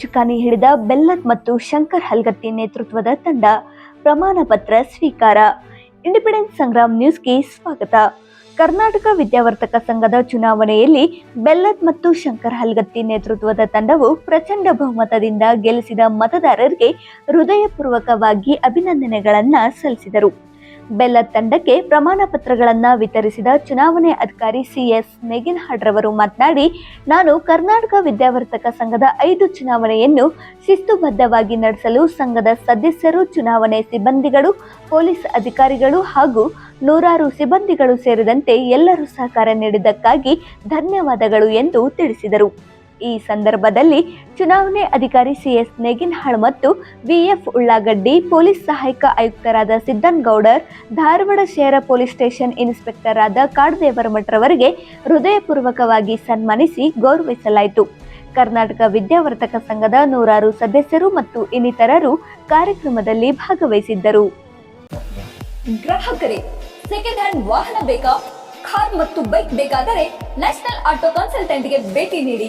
ಚುಕ್ಕಾಣಿ ಹಿಡಿದ ಬೆಲ್ಲತ್ ಮತ್ತು ಶಂಕರ್ ಹಲ್ಗತ್ತಿ ನೇತೃತ್ವದ ತಂಡ ಪ್ರಮಾಣ ಪತ್ರ ಸ್ವೀಕಾರ. ಇಂಡಿಪೆಂಡೆನ್ಸ್ ಸಂಗ್ರಾಮ್ ನ್ಯೂಸ್ಗೆ ಸ್ವಾಗತ. ಕರ್ನಾಟಕ ವಿದ್ಯಾವರ್ತಕ ಸಂಘದ ಚುನಾವಣೆಯಲ್ಲಿ ಬೆಲ್ಲತ್ ಮತ್ತು ಶಂಕರ್ ಹಲ್ಗತ್ತಿ ನೇತೃತ್ವದ ತಂಡವು ಪ್ರಚಂಡ ಬಹುಮತದಿಂದ ಗೆಲ್ಲಿಸಿದ ಮತದಾರರಿಗೆ ಹೃದಯಪೂರ್ವಕವಾಗಿ ಅಭಿನಂದನೆಗಳನ್ನು ಸಲ್ಲಿಸಿದರು. ಬೆಲ್ಲದ್ ತಂಡಕ್ಕೆ ಪ್ರಮಾಣ ಪತ್ರಗಳನ್ನ ವಿತರಿಸಿದ ಚುನಾವಣೆ ಅಧಿಕಾರಿ ಸಿಎಸ್ ನೆಗಿನ್ಹಾಡ್ ರವರು ಮಾತನಾಡಿ, ನಾನು ಕರ್ನಾಟಕ ವಿದ್ಯಾವರ್ತಕ ಸಂಘದ ಐದು ಚುನಾವಣೆಯನ್ನು ಶಿಸ್ತುಬದ್ಧವಾಗಿ ನಡೆಸಲು ಸಂಘದ ಸದಸ್ಯರು, ಚುನಾವಣೆ ಸಿಬ್ಬಂದಿಗಳು, ಪೊಲೀಸ್ ಅಧಿಕಾರಿಗಳು ಹಾಗೂ ನೂರಾರು ಸಿಬ್ಬಂದಿಗಳು ಸೇರಿದಂತೆ ಎಲ್ಲರೂ ಸಹಕಾರ ನೀಡಿದ್ದಕ್ಕಾಗಿ ಧನ್ಯವಾದಗಳು ಎಂದು ತಿಳಿಸಿದರು. ಈ ಸಂದರ್ಭದಲ್ಲಿ ಚುನಾವಣೆ ಅಧಿಕಾರಿ ಸಿಎಸ್ ನೇಗಿನಹಾಳ್ ಮತ್ತು ವಿಎಫ್ ಉಳ್ಳಾಗಡ್ಡಿ ಪೊಲೀಸ್ ಸಹಾಯಕ ಆಯುಕ್ತರಾದ ಸಿದ್ದನ್ ಗೌಡರ್, ಧಾರವಾಡ ಶಹರ ಪೊಲೀಸ್ ಸ್ಟೇಷನ್ ಇನ್ಸ್ಪೆಕ್ಟರ್ ಆದ ಕಾಡದೇವರಮಠರವರಿಗೆ ಹೃದಯಪೂರ್ವಕವಾಗಿ ಸನ್ಮಾನಿಸಿ ಗೌರವಿಸಲಾಯಿತು. ಕರ್ನಾಟಕ ವಿದ್ಯಾವರ್ತಕ ಸಂಘದ ನೂರಾರು ಸದಸ್ಯರು ಮತ್ತು ಇನ್ನಿತರರು ಕಾರ್ಯಕ್ರಮದಲ್ಲಿ ಭಾಗವಹಿಸಿದ್ದರು. ಗ್ರಾಹಕರೇ ಸೆಕೆಂಡ್ ಹ್ಯಾಂಡ್ ವಾಹನ ಬೇಕಾ? ಕಾರ್ ಮತ್ತು ಬೈಕ್ ಬೇಕಾದರೆ ನ್ಯಾಷನಲ್ ಆಟೋ ಕನ್ಸಲ್ಟೆಂಟ್ಗೆ ಭೇಟಿ ನೀಡಿ.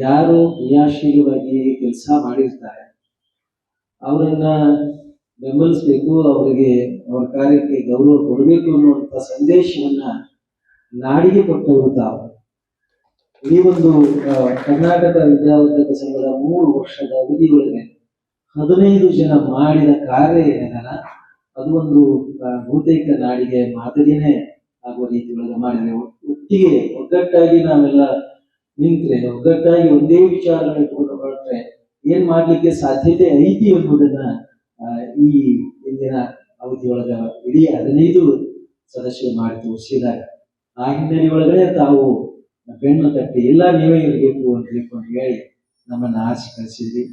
ಯಾರು ಕ್ರಿಯಾಶೀಲವಾಗಿ ಕೆಲಸ ಮಾಡಿರ್ತಾರೆ, ಅವರನ್ನ ಬೆಂಬಲಿಸಬೇಕು, ಅವರಿಗೆ ಅವರ ಕಾರ್ಯಕ್ಕೆ ಗೌರವ ಕೊಡಬೇಕು ಅನ್ನುವಂಥ ಸಂದೇಶವನ್ನ ನಾಡಿಗೆ ಕೊಟ್ಟವರು ತಾವು. ಈ ಒಂದು ಕರ್ನಾಟಕ ವಿದ್ಯಾವರ್ಧಕ ಸಂಘದ ಮೂರು ವರ್ಷದ ಅವಧಿಯೊಳಗೆ ಹದಿನೈದು ಜನ ಮಾಡಿದ ಕಾರ್ಯ ಏನಲ್ಲ ಅದು ಒಂದು ಬಹುತೇಕ ನಾಡಿಗೆ ಮಾದರಿನೇ ಆಗುವ ರೀತಿಯೊಳಗೆ ಮಾಡಿದೆ ಒಟ್ಟಿಗೆ ಒಗ್ಗಟ್ಟಾಗಿ ನಾವೆಲ್ಲ ನಿಂತ್ರೆ, ಒಗ್ಗಟ್ಟಾಗಿ ಒಂದೇ ವಿಚಾರವನ್ನು ಇಟ್ಕೊಂಡು ಹೊರಟ್ರೆ ಏನ್ ಮಾಡ್ಲಿಕ್ಕೆ ಸಾಧ್ಯತೆ ಐತಿ ಎಂಬುದನ್ನ ಈ ಇಂದಿನ ಅವಧಿಯೊಳಗ ಇಡೀ ಹದಿನೈದು ಸದಸ್ಯರು ಮಾಡಿ ತೋರಿಸಿದಾಗ ಆ ಹಿನ್ನೆಲೆ ಒಳಗಡೆ ತಾವು ಬೆಣ್ಣು ತಟ್ಟಿ ಇಲ್ಲ ನೀವೇ ಇರಬೇಕು ಅಂತ ಹೇಳ್ಕೊಂಡು ಹೇಳಿ ನಮ್ಮನ್ನ ಆರಿಸಿ ಕಳಿಸಿದ್ರಿ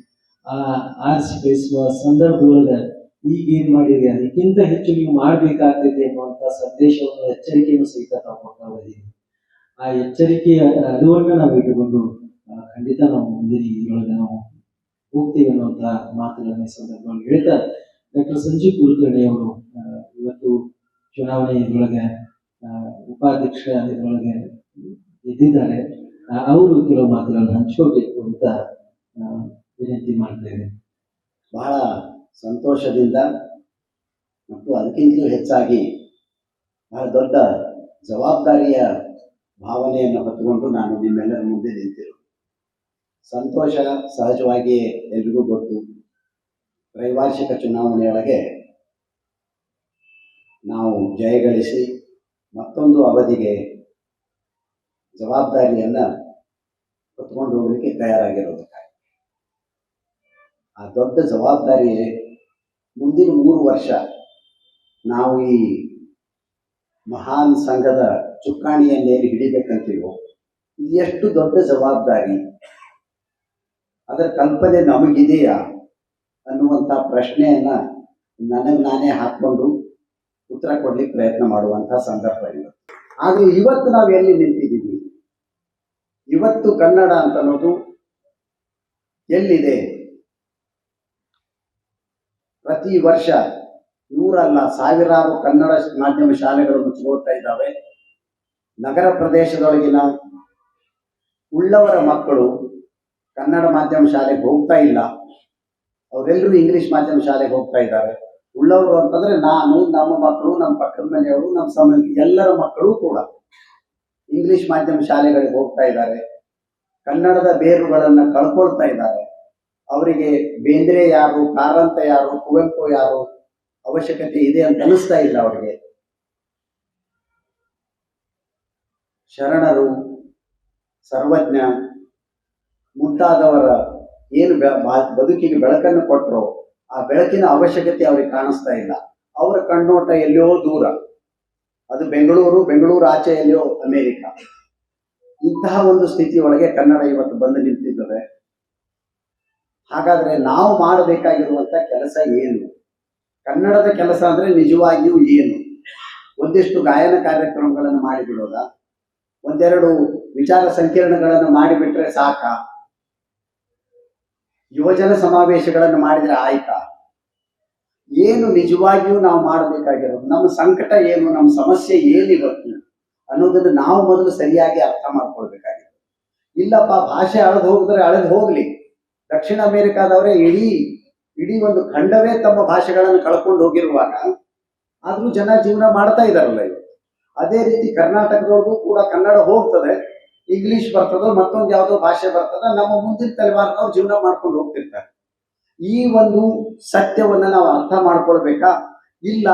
ಆ ಆರಿಸಿ ಕಳಿಸುವ ಸಂದರ್ಭದೊಳಗ ಈಗ ಏನ್ ಮಾಡಿದ್ರಿ? ಅದಕ್ಕಿಂತ ಹೆಚ್ಚು ನೀವು ಮಾಡ್ಬೇಕಾಗ್ತದೆ ಅನ್ನುವಂತ ಸಂದೇಶವನ್ನು ಎಚ್ಚರಿಕೆಯನ್ನು ಸಹಿತ ತಾವು ಕೊಡ್ತಾ ಆ ಎಚ್ಚರಿಕೆಯ ಅರಿವನ್ನ ನಾವು ಇಟ್ಟುಕೊಂಡು ಖಂಡಿತ ನಾವು ಮುಂದಿನ ಇದರೊಳಗೆ ನಾವು ಹೋಗ್ತೀವಿ ಅನ್ನುವಂತ ಮಾತುಗಳನ್ನ ಸಂದರ್ಭದಲ್ಲಿ ಹೇಳ್ತಾ ಡಾಕ್ಟರ್ ಸಂಜೀವ್ ಕುಲಕರ್ಣಿ ಅವರು ಇವತ್ತು ಚುನಾವಣೆ ಇದರೊಳಗೆ ಉಪಾಧ್ಯಕ್ಷ ಇದರೊಳಗೆ ಇದ್ದಿದ್ದಾರೆ ಅವರು ಕೆಲವು ಮಾತುಗಳನ್ನು ಹಂಚ್ಕೋಬೇಕು ಅಂತ ವಿನಂತಿ ಮಾಡ್ತೇವೆ ಬಹಳ ಸಂತೋಷದಿಂದ ಮತ್ತು ಅದಕ್ಕಿಂತಲೂ ಹೆಚ್ಚಾಗಿ ಬಹಳ ದೊಡ್ಡ ಜವಾಬ್ದಾರಿಯ ಭಾವನೆಯನ್ನು ಹೊತ್ತುಕೊಂಡು ನಾನು ನಿಮ್ಮೆಲ್ಲರ ಮುಂದೆ ನಿಂತಿರು ಸಂತೋಷ ಸಹಜವಾಗಿಯೇ ಎಲ್ರಿಗೂ ಗೊತ್ತು. ತ್ರೈವಾರ್ಷಿಕ ಚುನಾವಣೆಯೊಳಗೆ ನಾವು ಜಯಗಳಿಸಿ ಮತ್ತೊಂದು ಅವಧಿಗೆ ಜವಾಬ್ದಾರಿಯನ್ನು ಹೊತ್ಕೊಂಡು ಹೋಗಲಿಕ್ಕೆ ತಯಾರಾಗಿರೋದಕ್ಕಾಗಿ. ಆ ದೊಡ್ಡ ಜವಾಬ್ದಾರಿ ಮುಂದಿನ ಮೂರು ವರ್ಷ ನಾವು ಈ ಮಹಾನ್ ಸಂಘದ ಚುಕ್ಕಾಣಿಯನ್ನೇನು ಹಿಡಿಬೇಕಂತೀವೋ ಇದು ಎಷ್ಟು ದೊಡ್ಡ ಜವಾಬ್ದಾರಿ? ಅದರ ಕಲ್ಪನೆ ನಮಗಿದೆಯಾ ಅನ್ನುವಂಥ ಪ್ರಶ್ನೆಯನ್ನ ನನಗೆ ನಾನೇ ಹಾಕ್ಕೊಂಡು ಉತ್ತರ ಕೊಡ್ಲಿಕ್ಕೆ ಪ್ರಯತ್ನ ಮಾಡುವಂಥ ಸಂದರ್ಭ ಇಲ್ಲ ಆದ್ರೆ ಇವತ್ತು ನಾವು ಎಲ್ಲಿ ನಿಂತಿದ್ದೀವಿ? ಇವತ್ತು ಕನ್ನಡ ಅಂತ ಅನ್ನೋದು ಎಲ್ಲಿದೆ? ಪ್ರತಿ ವರ್ಷ ನೂರಲ್ಲ, ಸಾವಿರಾರು ಕನ್ನಡ ಮಾಧ್ಯಮ ಶಾಲೆಗಳು ಮುಚ್ಚಿಕೊಳ್ತಾ ಇದ್ದಾವೆ. ನಗರ ಪ್ರದೇಶದೊಳಗಿನ ಉಳ್ಳವರ ಮಕ್ಕಳು ಕನ್ನಡ ಮಾಧ್ಯಮ ಶಾಲೆಗೆ ಹೋಗ್ತಾ ಇಲ್ಲ. ಅವರೆಲ್ಲರೂ ಇಂಗ್ಲಿಷ್ ಮಾಧ್ಯಮ ಶಾಲೆಗೆ ಹೋಗ್ತಾ ಇದ್ದಾರೆ. ಉಳ್ಳವರು ಅಂತಂದ್ರೆ ನಾನು, ನಮ್ಮ ಮಕ್ಕಳು, ನಮ್ಮ ಪಕ್ಕದ ಮನೆಯವರು, ನಮ್ಮ ಸಮಯ ಎಲ್ಲರ ಮಕ್ಕಳು ಕೂಡ ಇಂಗ್ಲಿಷ್ ಮಾಧ್ಯಮ ಶಾಲೆಗಳಿಗೆ ಹೋಗ್ತಾ ಇದ್ದಾರೆ. ಕನ್ನಡದ ಬೇರುಗಳನ್ನ ಕಳ್ಕೊಳ್ತಾ ಇದ್ದಾರೆ. ಅವರಿಗೆ ಬೇಂದ್ರೆ ಯಾರು, ಕಾರಂತ ಯಾರು, ಕುವೆಂಪು ಯಾರು ಅವಶ್ಯಕತೆ ಇದೆ ಅಂತ ಅನಿಸ್ತಾ ಇಲ್ಲ ಅವರಿಗೆ. ಶರಣರು, ಸರ್ವಜ್ಞ, ಮುಂತಾದವರ ಏನು ಬದುಕಿಗೆ ಬೆಳಕನ್ನು ಕೊಟ್ಟರು ಆ ಬೆಳಕಿನ ಅವಶ್ಯಕತೆ ಅವ್ರಿಗೆ ಕಾಣಿಸ್ತಾ ಇಲ್ಲ. ಅವರ ಕಣ್ಣೋಟ ಎಲ್ಲೋ ದೂರ. ಅದು ಬೆಂಗಳೂರು ಬೆಂಗಳೂರು ಆಚೆ ಎಲ್ಲಿಯೋ ಅಮೇರಿಕ. ಇಂತಹ ಒಂದು ಸ್ಥಿತಿ ಒಳಗೆ ಕನ್ನಡ ಇವತ್ತು ಬಂದು ನಿಂತಿದ್ದಾರೆ ಹಾಗಾದ್ರೆ ನಾವು ಮಾಡಬೇಕಾಗಿರುವಂತ ಕೆಲಸ ಏನು? ಕನ್ನಡದ ಕೆಲಸ ಅಂದ್ರೆ ನಿಜವಾಗಿಯೂ ಏನು? ಒಂದಿಷ್ಟು ಗಾಯನ ಕಾರ್ಯಕ್ರಮಗಳನ್ನು ಮಾಡಿಬಿಡೋದ? ಒಂದೆರಡು ವಿಚಾರ ಸಂಕಿರಣಗಳನ್ನು ಮಾಡಿಬಿಟ್ರೆ ಸಾಕ. ಯುವಜನ ಸಮಾವೇಶಗಳನ್ನು ಮಾಡಿದ್ರೆ ಆಯ್ತಾ. ಏನು ನಿಜವಾಗಿಯೂ ನಾವು ಮಾಡಬೇಕಾಗಿರೋದು, ನಮ್ಮ ಸಂಕಟ ಏನು, ನಮ್ಮ ಸಮಸ್ಯೆ ಏನಿವತ್ತು ಅನ್ನೋದನ್ನು ನಾವು ಮೊದಲು ಸರಿಯಾಗಿ ಅರ್ಥ ಮಾಡ್ಕೊಳ್ಬೇಕಾಗಿದೆ ಇಲ್ಲಪ್ಪ, ಭಾಷೆ ಅಳದು ಹೋಗಿದ್ರೆ ಅಳದ್ ಹೋಗ್ಲಿ. ದಕ್ಷಿಣ ಅಮೆರಿಕಾದವರೇ ಇಡೀ ಇಡೀ ಒಂದು ಖಂಡವೇ ತಮ್ಮ ಭಾಷೆಗಳನ್ನು ಕಳ್ಕೊಂಡು ಹೋಗಿರುವಾಗ ಆದ್ರೂ ಜನ ಜೀವನ ಮಾಡ್ತಾ ಇದಾರಲ್ಲ ಇವತ್ತು ಅದೇ ರೀತಿ ಕರ್ನಾಟಕದವ್ರಿಗೂ ಕೂಡ ಕನ್ನಡ ಹೋಗ್ತದೆ ಇಂಗ್ಲಿಷ್ ಬರ್ತದೋ, ಮತ್ತೊಂದು ಯಾವುದೋ ಭಾಷೆ ಬರ್ತದ, ನಮ್ಮ ಮುಂದಿನ ತಲೆಮಾರಿನವ್ರು ಜೀವನ ಮಾಡ್ಕೊಂಡು ಹೋಗ್ತಿರ್ತಾರೆ. ಈ ಒಂದು ಸತ್ಯವನ್ನ ನಾವು ಅರ್ಥ ಮಾಡ್ಕೊಳ್ಬೇಕಾ? ಇಲ್ಲ,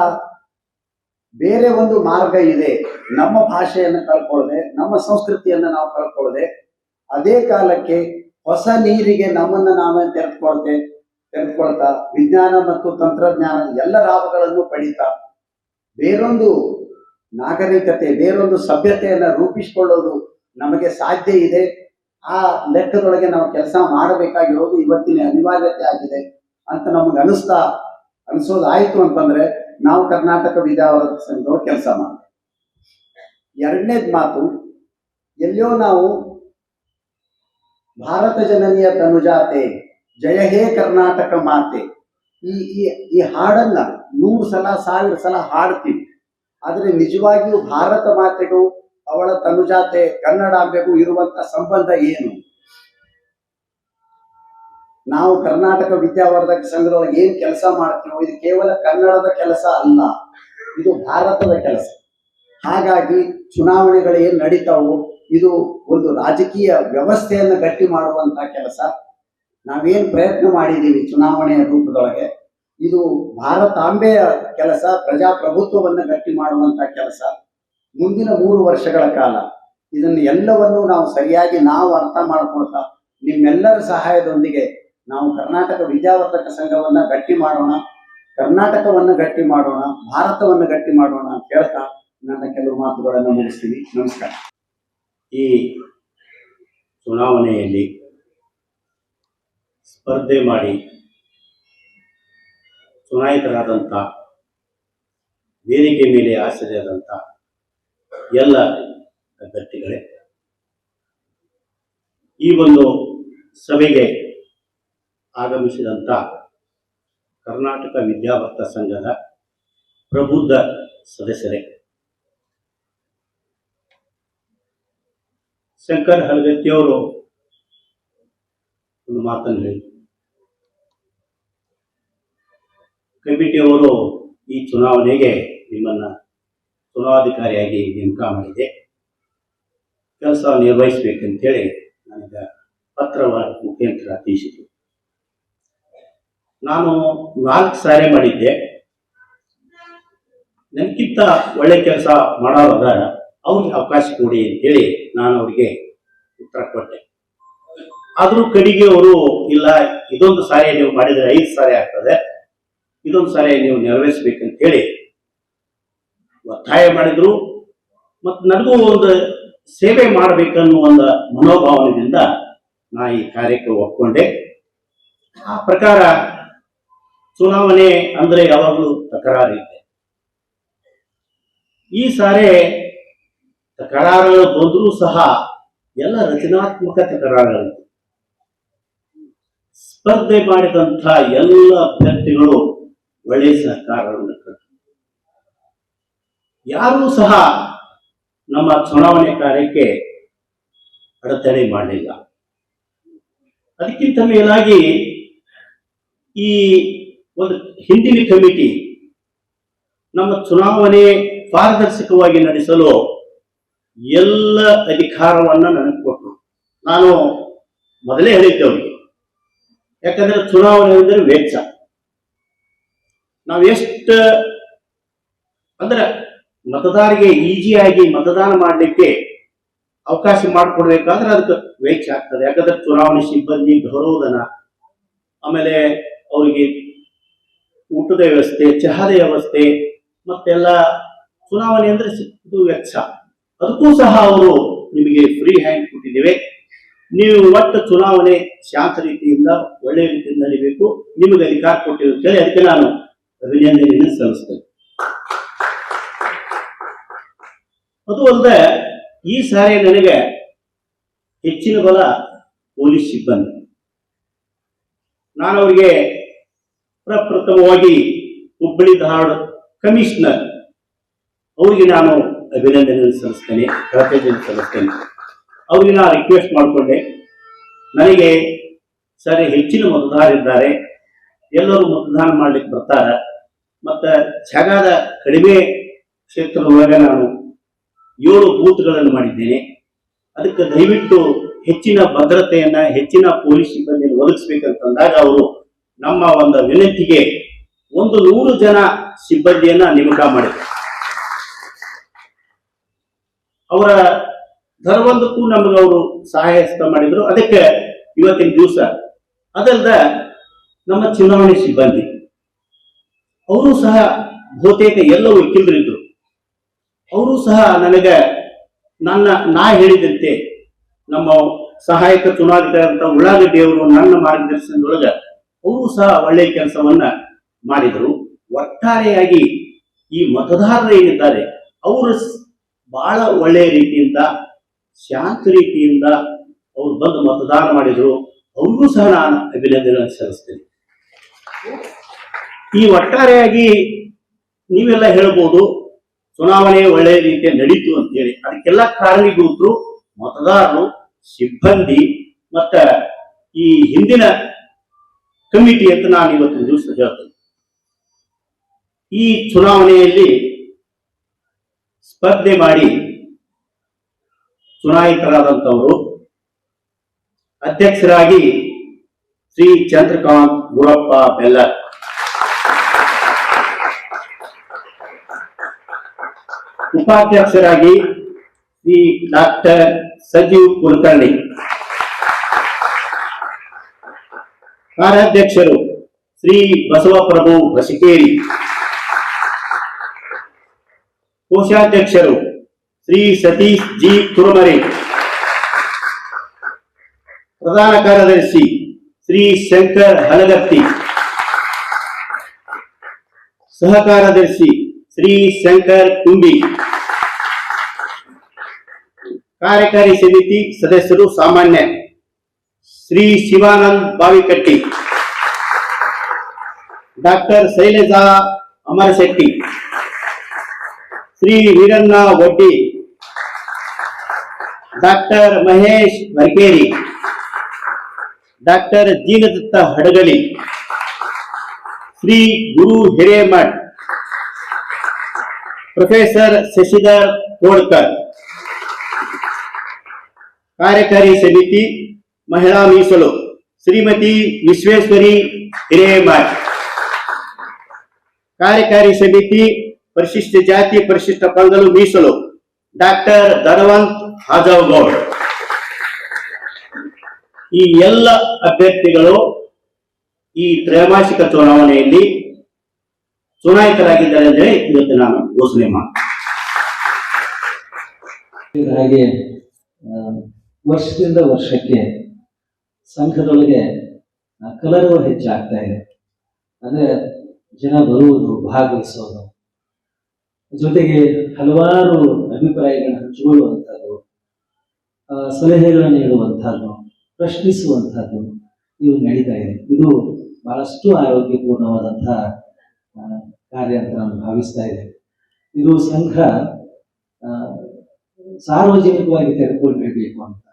ಬೇರೆ ಒಂದು ಮಾರ್ಗ ಇದೆ. ನಮ್ಮ ಭಾಷೆಯನ್ನು ಕಳ್ಕೊಳ್ಳದೆ, ನಮ್ಮ ಸಂಸ್ಕೃತಿಯನ್ನ ನಾವು ಕಳ್ಕೊಳ್ಳದೆ, ಅದೇ ಕಾಲಕ್ಕೆ ಹೊಸ ನೀರಿಗೆ ನಮ್ಮನ್ನ ನಾವೇ ತೆರೆದುಕೊಳ್ತೆ, ತೆರೆದುಕೊಳ್ತಾ, ವಿಜ್ಞಾನ ಮತ್ತು ತಂತ್ರಜ್ಞಾನದ ಎಲ್ಲ ಲಾಭಗಳನ್ನು ಪಡಿತಾ, ಬೇರೊಂದು ನಾಗರಿಕತೆ, ಬೇರೊಂದು ಸಭ್ಯತೆಯನ್ನ ರೂಪಿಸಿಕೊಳ್ಳೋದು ನಮಗೆ ಸಾಧ್ಯ ಇದೆ. ಆ ಲೆಕ್ಕದೊಳಗೆ ನಾವು ಕೆಲಸ ಮಾಡಬೇಕಾಗಿರೋದು ಇವತ್ತಿನ ಅನಿವಾರ್ಯತೆ ಆಗಿದೆ ಅಂತ ನಮಗೆ ಅನಿಸ್ತಾ ಅನಿಸೋದಾಯ್ತು ಅಂತಂದ್ರೆ ನಾವು ಕರ್ನಾಟಕ ವಿದ್ಯಾವರ್ಧಕ ಸಂಘ ಕೆಲಸ ಮಾಡ್ತೀವಿ. ಎರಡನೇದ್ ಮಾತು, ಎಲ್ಲಿಯೋ ನಾವು ಭಾರತ ಜನನಿಯ ತನುಜಾತೆ ಜಯ ಹೇ ಕರ್ನಾಟಕ ಮಾತೆ. ಈ ಈ ಈ ಹಾಡನ್ನ ನೂರು ಸಲ, ಸಾವಿರ ಸಲ ಹಾಡ್ತೀವಿ. ಆದ್ರೆ ನಿಜವಾಗಿಯೂ ಭಾರತ ಮಾತೆಗೂ, ಅವಳ ತನುಜಾತೆ ಕನ್ನಡಾಂಬೆಗೂ ಇರುವಂತ ಸಂಬಂಧ ಏನು? ನಾವು ಕರ್ನಾಟಕ ವಿದ್ಯಾವರ್ಧಕ ಸಂಘದೊಳಗೆ ಏನ್ ಕೆಲಸ ಮಾಡ್ತೀವೋ, ಇದು ಕೇವಲ ಕನ್ನಡದ ಕೆಲಸ ಅಲ್ಲ, ಇದು ಭಾರತದ ಕೆಲಸ. ಹಾಗಾಗಿ ಚುನಾವಣೆಗಳು ಏನ್ ನಡೀತಾವೋ, ಇದು ಒಂದು ರಾಜಕೀಯ ವ್ಯವಸ್ಥೆಯನ್ನು ಗಟ್ಟಿ ಮಾಡುವಂತ ಕೆಲಸ. ನಾವೇನ್ ಪ್ರಯತ್ನ ಮಾಡಿದ್ದೀವಿ ಚುನಾವಣೆಯ ರೂಪದೊಳಗೆ? ಇದು ಭಾರತಾಂಬೆಯ ಕೆಲಸ, ಪ್ರಜಾಪ್ರಭುತ್ವವನ್ನು ಗಟ್ಟಿ ಮಾಡುವಂತ ಕೆಲಸ. ಮುಂದಿನ ಮೂರು ವರ್ಷಗಳ ಕಾಲ ಇದನ್ನು ಎಲ್ಲವನ್ನೂ ನಾವು ಸರಿಯಾಗಿ ನಾವು ಅರ್ಥ ಮಾಡಿಕೊಳ್ತಾ ನಿಮ್ಮೆಲ್ಲರ ಸಹಾಯದೊಂದಿಗೆ ನಾವು ಕರ್ನಾಟಕ ವಿದ್ಯಾವರ್ಧಕ ಸಂಘವನ್ನ ಗಟ್ಟಿ ಮಾಡೋಣ, ಕರ್ನಾಟಕವನ್ನು ಗಟ್ಟಿ ಮಾಡೋಣ, ಭಾರತವನ್ನು ಗಟ್ಟಿ ಮಾಡೋಣ ಅಂತ ಹೇಳ್ತಾ ನನ್ನ ಕೆಲವು ಮಾತುಗಳನ್ನು ಮುಗಿಸ್ತೀನಿ. ನಮಸ್ಕಾರ. ಈ ಚುನಾವಣೆಯಲ್ಲಿ ಸ್ಪರ್ಧೆ ಮಾಡಿ ಚುನಾಯಿತರಾದಂಥ ವೇದಿಕೆ ಮೇಲೆ ಆಶ್ರಯದಂತ ಎಲ್ಲ ಅಭ್ಯರ್ಥಿಗಳೇ, ಈ ಒಂದು ಸಭೆಗೆ ಆಗಮಿಸಿದಂಥ ಕರ್ನಾಟಕ ವಿದ್ಯಾಭಕ್ತ ಸಂಘದ ಪ್ರಬುದ್ಧ ಸದಸ್ಯರೇ, ಶಂಕರ್ ಹಲಗತ್ತಿಯವರು ಒಂದು ಮಾತನ್ನು ಹೇಳಿ. ಕಮಿಟಿಯವರು ಈ ಚುನಾವಣೆಗೆ ನಿಮ್ಮನ್ನ ಚುನಾವಾಧಿಕಾರಿಯಾಗಿ ನೇಮಕ ಮಾಡಿದೆ. ಕೆಲಸ ನಿರ್ವಹಿಸಬೇಕಂತೇಳಿ ನನಗೆ ಪತ್ರವ ಮುಖಾಂತರ ತಿಳಿಸಿದ್ರು ನಾನು ನಾಲ್ಕು ಸಾರಿ ಮಾಡಿದ್ದೆ. ನನಗಿಂತ ಒಳ್ಳೆ ಕೆಲಸ ಮಾಡೋದ ಅವ್ರಿಗೆ ಅವಕಾಶ ಕೊಡಿ ಅಂತೇಳಿ ನಾನು ಅವರಿಗೆ ಉತ್ತರ ಕೊಟ್ಟೆ. ಆದರೂ ಕಡೆಗೆ ಅವರು, ಇಲ್ಲ, ಇದೊಂದು ಸಾರಿ ನೀವು ಮಾಡಿದ್ರೆ ಐದು ಸಾರಿ ಆಗ್ತದೆ. ಇದೊಂದು ಸಾರಿ ನೀವು ನೆರವೇರಿಸಬೇಕಂತ ಹೇಳಿ ಒತ್ತಾಯ ಮಾಡಿದ್ರು ಮತ್ತು ನನಗೂ ಒಂದು ಸೇವೆ ಮಾಡಬೇಕನ್ನೋ ಒಂದು ಮನೋಭಾವನೆಯಿಂದ ನಾ ಈ ಕಾರ್ಯಕ್ಕೆ ಒಪ್ಕೊಂಡೆ. ಆ ಪ್ರಕಾರ ಚುನಾವಣೆ ಅಂದ್ರೆ ಯಾವಾಗಲೂ ತಕರಾರು ಇದೆ. ಈ ಸಾರಿ ತಕರಾರುಗಳು ಬಂದರೂ ಸಹ ಎಲ್ಲ ರಚನಾತ್ಮಕ ತಕರಾರುಗಳು ಸ್ಪರ್ಧೆ ಮಾಡಿದಂಥ ಎಲ್ಲ ಅಭ್ಯರ್ಥಿಗಳು ಒಳ್ಳೆಯ ಸಹಕಾರವನ್ನು ಕೊಟ್ಟರು ಯಾರೂ ಸಹ ನಮ್ಮ ಚುನಾವಣೆ ಕಾರ್ಯಕ್ಕೆ ಅಡತಡೆ ಮಾಡಲಿಲ್ಲ. ಅದಕ್ಕಿಂತ ಮೇಲಾಗಿ ಈ ಒಂದು ಹಿಂದಿನ ಕಮಿಟಿ ನಮ್ಮ ಚುನಾವಣೆ ಪಾರದರ್ಶಕವಾಗಿ ನಡೆಸಲು ಎಲ್ಲ ಅಧಿಕಾರವನ್ನ ನನಗೆ ಕೊಟ್ಟರು ನಾನು ಮೊದಲೇ ಹೇಳಿದ್ದೆ ಅವರಿಗೆ. ಯಾಕಂದ್ರೆ ಚುನಾವಣೆ ಅಂದ್ರೆ ವೆಚ್ಚ ನಾವು ಎಷ್ಟು, ಅಂದ್ರೆ ಮತದಾರರಿಗೆ ಈಸಿಯಾಗಿ ಮತದಾನ ಮಾಡಲಿಕ್ಕೆ ಅವಕಾಶ ಮಾಡಿಕೊಡ್ಬೇಕಾದ್ರೆ ಅದಕ್ಕೆ ವೆಚ್ಚ ಆಗ್ತದೆ. ಯಾಕಂದ್ರೆ ಚುನಾವಣೆ ಸಿಬ್ಬಂದಿ ಗೌರವಧನ. ಆಮೇಲೆ ಅವರಿಗೆ ಊಟದ ವ್ಯವಸ್ಥೆ, ಚಹಾದ ವ್ಯವಸ್ಥೆ, ಮತ್ತೆಲ್ಲ ಚುನಾವಣೆ ಅಂದ್ರೆ ಇದು ವೆಚ್ಚ. ಅದಕ್ಕೂ ಸಹ ಅವರು ನಿಮಗೆ ಫ್ರೀ ಹ್ಯಾಂಡ್ ಕೊಟ್ಟಿದ್ದೇವೆ. ನೀವು ಒಟ್ಟು ಚುನಾವಣೆ ಶಾಂತ ರೀತಿಯಿಂದ ಒಳ್ಳೆಯ ರೀತಿಯಿಂದ ನಡೀಬೇಕು. ನಿಮಗೆ ಅಧಿಕಾರ ಕೊಟ್ಟಿರುತ್ತೇನೆ ಅದಕ್ಕೆ ನಾನು ಅಭಿನಂದನೆಯನ್ನು ಸಲ್ಲಿಸ್ತೇವೆ ಅದು ಅಲ್ಲದೆ ಈ ಸಾರಿ ನನಗೆ ಹೆಚ್ಚಿನ ಬಲ ಪೊಲೀಸ್ ಸಿಬ್ಬಂದಿ. ನಾನು ಅವರಿಗೆ ಪ್ರಪ್ರಥಮವಾಗಿ ಹುಬ್ಬಳ್ಳಿ ಧಾರವಾಡ ಕಮಿಷನರ್. ಅವರಿಗೆ ನಾನು ಅಭಿನಂದನೆ ಸಲ್ಲಿಸ್ತೇನೆ ಕೃತಜ್ಞತೆ ಸಲ್ಲಿಸ್ತೇನೆ. ಅವರಿಗೆ ನಾನು ರಿಕ್ವೆಸ್ಟ್ ಮಾಡಿಕೊಂಡೆ. ನನಗೆ ಸರಿ ಹೆಚ್ಚಿನ ಮತದಾರರಿದ್ದಾರೆ. ಎಲ್ಲರೂ ಮತದಾನ ಮಾಡ್ಲಿಕ್ಕೆ ಬರ್ತಾರೆ. ಮತ್ತು ಜಾಗದ ಕಡಿಮೆ ಕ್ಷೇತ್ರದೊಳಗೆ ನಾನು ಏಳು ಬೂತ್ಗಳನ್ನು ಮಾಡಿದ್ದೇನೆ. ಅದಕ್ಕೆ ದಯವಿಟ್ಟು ಹೆಚ್ಚಿನ ಭದ್ರತೆಯನ್ನ, ಹೆಚ್ಚಿನ ಪೊಲೀಸ್ ಸಿಬ್ಬಂದಿಯನ್ನು ಒದಗಿಸ್ಬೇಕಂತಂದಾಗ ಅವರು ನಮ್ಮ ಒಂದು ವಿನಂತಿಗೆ ಒಂದು ನೂರು ಜನ ಸಿಬ್ಬಂದಿಯನ್ನ ನೇಮಕ ಮಾಡಿದ್ರು. ಅವರ ದರವೊಂದಕ್ಕೂ ನಮಗೆ ಅವರು ಸಹಾಯ ಮಾಡಿದ್ರು. ಅದಕ್ಕೆ ಇವತ್ತಿನ ದಿವಸ ಅದಲ್ದ ನಮ್ಮ ಚುನಾವಣೆ ಸಿಬ್ಬಂದಿ. ಅವರು ಸಹ ಬಹುತೇಕ ಎಲ್ಲ ವಕೀಲರಿದ್ರು ಅವರು ಸಹ ನನಗೆ ನನ್ನ, ನಾ ಹೇಳಿದಂತೆ ನಮ್ಮ ಸಹಾಯಕ ಚುನಾವಣಾಧಿಕಾರಿ ಉಳ್ಳಾಗಡ್ಡಿಯವರು ಉಳ್ಳಾಗಡ್ಡಿ ಅವರು ನನ್ನ ಮಾರ್ಗದರ್ಶನದೊಳಗೆ ಅವರು ಸಹ ಒಳ್ಳೆಯ ಕೆಲಸವನ್ನ ಮಾಡಿದರು. ಒಟ್ಟಾರೆಯಾಗಿ ಈ ಮತದಾರರು ಏನಿದ್ದಾರೆ, ಅವರು ಬಹಳ ಒಳ್ಳೆಯ ರೀತಿಯಿಂದ, ಶಾಂತ ರೀತಿಯಿಂದ ಅವರು ಬಂದು ಮತದಾನ ಮಾಡಿದರು. ಅವ್ರಿಗೂ ಸಹ ನಾನು ಅಭಿನಂದನೆ ಸಲ್ಲಿಸ್ತೇನೆ. ಈ ಒಟ್ಟಾರೆಯಾಗಿ ನೀವೆಲ್ಲ ಹೇಳ್ಬೋದು, ಚುನಾವಣೆ ಒಳ್ಳೆಯ ರೀತಿಯ ನಡೀತು ಅಂತೇಳಿ. ಅದಕ್ಕೆಲ್ಲ ಕಾರಣೀಭೂತರು, ಮತದಾರರು, ಸಿಬ್ಬಂದಿ, ಮತ್ತ ಈ ಹಿಂದಿನ ಕಮಿಟಿ ಅಂತ ನಾನು ಇವತ್ತಿನ ದಿವಸ ಹೇಳ್ತೇನೆ. ಈ ಚುನಾವಣೆಯಲ್ಲಿ ಸ್ಪರ್ಧೆ ಮಾಡಿ ಚುನಾಯಿತರಾದಂಥವರು, ಅಧ್ಯಕ್ಷರಾಗಿ ಶ್ರೀ ಚಂದ್ರಕಾಂತ್ ಗುರಪ್ಪ ಬೆಲ್ಲರ್ ಉಪಾಧ್ಯಕ್ಷರಾಗಿ ಶ್ರೀ ಡಾಕ್ಟರ್ ಸಜೀವ್ ಕುಲಕರ್ಣಿ. ಕಾರ್ಯಾಧ್ಯಕ್ಷರು ಶ್ರೀ ಬಸವಪ್ರಭು ಬಸಿಕೇರಿ. ಕೋಶಾಧ್ಯಕ್ಷರು ಶ್ರೀ ಸತೀಶ್ ಜಿ ತುರುಮರಿ. ಪ್ರಧಾನ ಕಾರ್ಯದರ್ಶಿ ಶ್ರೀ ಶಂಕರ್ ಹಲಗತ್ತಿ ಸಹ ಕಾರ್ಯದರ್ಶಿ ಶ್ರೀ ಶಂಕರ್ ಕುಂಬಿ. ಕಾರ್ಯಕಾರಿ ಸಮಿತಿ ಸದಸ್ಯರು ಸಾಮಾನ್ಯ. Shri Shivanand Bavikatti. Doctor Shailaja Amarashetti. Shri Veeranna Oddi doctor Mahesh Vargeri. Doctor Jinadatta Hadagali Shri Guru Hiremath. Professor Shashidhar Kodkar. ಕಾರ್ಯಕಾರಿ ಸಮಿತಿ, ಮಹಿಳಾ ಮೀಸಲು, ಶ್ರೀಮತಿ ವಿಶ್ವೇಶ್ವರಿ ಹಿರೇಮಾರ್ ಕಾರ್ಯಕಾರಿ ಸಮಿತಿ, ಪರಿಶಿಷ್ಟ ಜಾತಿ, ಪರಿಶಿಷ್ಟ ಪಂಗಲು ಮೀಸಲು, ಡಾಕ್ಟರ್ ಧನವಂತ್ ಹಾಜವಗೌಡ್. ಈ ಎಲ್ಲ ಅಭ್ಯರ್ಥಿಗಳು ಈ ತ್ರೈಮಾಸಿಕ ಚುನಾವಣೆಯಲ್ಲಿ ಚುನಾಯಿತರಾಗಿದ್ದಾರೆ ಹೇಳಿ ಇವತ್ತು ನಾನು ಘೋಷಣೆ ಮಾಡಿ ಹಾಗೆ ವರ್ಷದಿಂದ ವರ್ಷಕ್ಕೆ ಸಂಘದೊಳಗೆ ಕಲರವ ಹೆಚ್ಚಾಗ್ತಾ ಇದೆ. ಅಂದ್ರೆ ಜನ ಬರುವುದು, ಭಾಗವಹಿಸೋದು. ಜೊತೆಗೆ ಹಲವಾರು ಅಭಿಪ್ರಾಯಗಳನ್ನು ಹಂಚಿಕೊಳ್ಳುವಂಥದ್ದು ಸಲಹೆಗಳನ್ನು ನೀಡುವಂಥದ್ದು, ಪ್ರಶ್ನಿಸುವಂಥದ್ದು ಇವು ನಡೀತಾ ಇದೆ. ಇದು ಬಹಳಷ್ಟು ಆರೋಗ್ಯಪೂರ್ಣವಾದಂತಹ ಕಾರ್ಯ ಅಂತ ನಾನು ಭಾವಿಸ್ತಾ ಇದ್ದೇನೆ ಇದು ಸಂಘ ಸಾರ್ವಜನಿಕವಾಗಿ ತೆರೆದುಕೊಂಡಿರಬೇಕು ಅಂತ.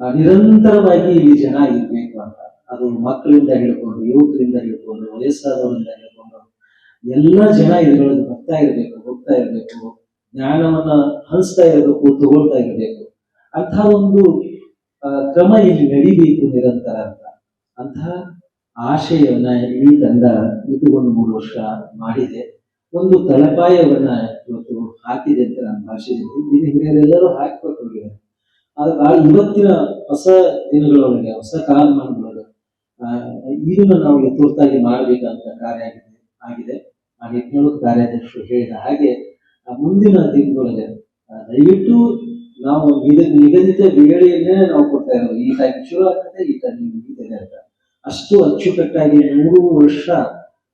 ನಿರಂತರವಾಗಿ ಇಲ್ಲಿ ಜನ ಇರಬೇಕು ಅಂತ. ಅದು ಮಕ್ಕಳಿಂದ ಹಿಡ್ಕೊಂಡು, ಯುವಕರಿಂದ ಹಿಡ್ಕೊಂಡು, ವಯಸ್ಸಾದವರಿಂದ ಹಿಡ್ಕೊಂಡು, ಎಲ್ಲ ಜನ ಇದರೊಳಗೆ ಬರ್ತಾ ಇರಬೇಕು, ಹೋಗ್ತಾ ಇರಬೇಕು, ಜ್ಞಾನವನ್ನ ಹಂಚ್ತಾ ಇರಬೇಕು, ತಗೊಳ್ತಾ ಇರಬೇಕು. ಅಂತ ಒಂದು ಕ್ರಮ ಇಲ್ಲಿ ನಡಿಬೇಕು ನಿರಂತರ ಅಂತ. ಅಂತಹ ಆಶಯವನ್ನ ಇಡೀ ತಂಡ ಇಟ್ಟುಕೊಂಡು ಮೂರು ವರ್ಷ ಮಾಡಿದೆ. ಒಂದು ತಳಪಾಯವನ್ನ ಇವತ್ತು ಹಾಕಿದೆ ಅಂತ ನಾನು ಭಾಷೆಯಲ್ಲಿ ದಿನ ಹಿರಿಯರೆಲ್ಲರೂ ಹಾಕಿಕೊಟ್ಟು ಹೋಗಿದ್ದಾರೆ ಆದ್ರೆ ಆ ಇವತ್ತಿನ ಹೊಸ ದಿನಗಳೊಳಗೆ, ಹೊಸ ಕಾಲಮಾನಗಳೊಳಗೆ ಇದನ್ನು ನಾವು ತುರ್ತಾಗಿ ಮಾಡಬೇಕಂತ ಕಾರ್ಯ ಆಗಿದೆ ಆಗಿದೆ. ಆ ನಿಟ್ಟಿನೊಳಗೆ ಕಾರ್ಯಾಧ್ಯಕ್ಷರು ಹೇಳಿದ ಹಾಗೆ ಮುಂದಿನ ದಿನದೊಳಗೆ ದಯವಿಟ್ಟು ನಾವು ನಿಗದಿತ ವೇಳೆಯನ್ನೇ ನಾವು ಕೊಡ್ತಾ ಇರೋದು. ಈ ಟೈಮ್ ಶುರು ಆಗ್ತದೆ, ಈ ಟೈಮ್ ಅಂತ. ಅಷ್ಟು ಅಚ್ಚುಕಟ್ಟಾಗಿ ಮೂರು ವರ್ಷ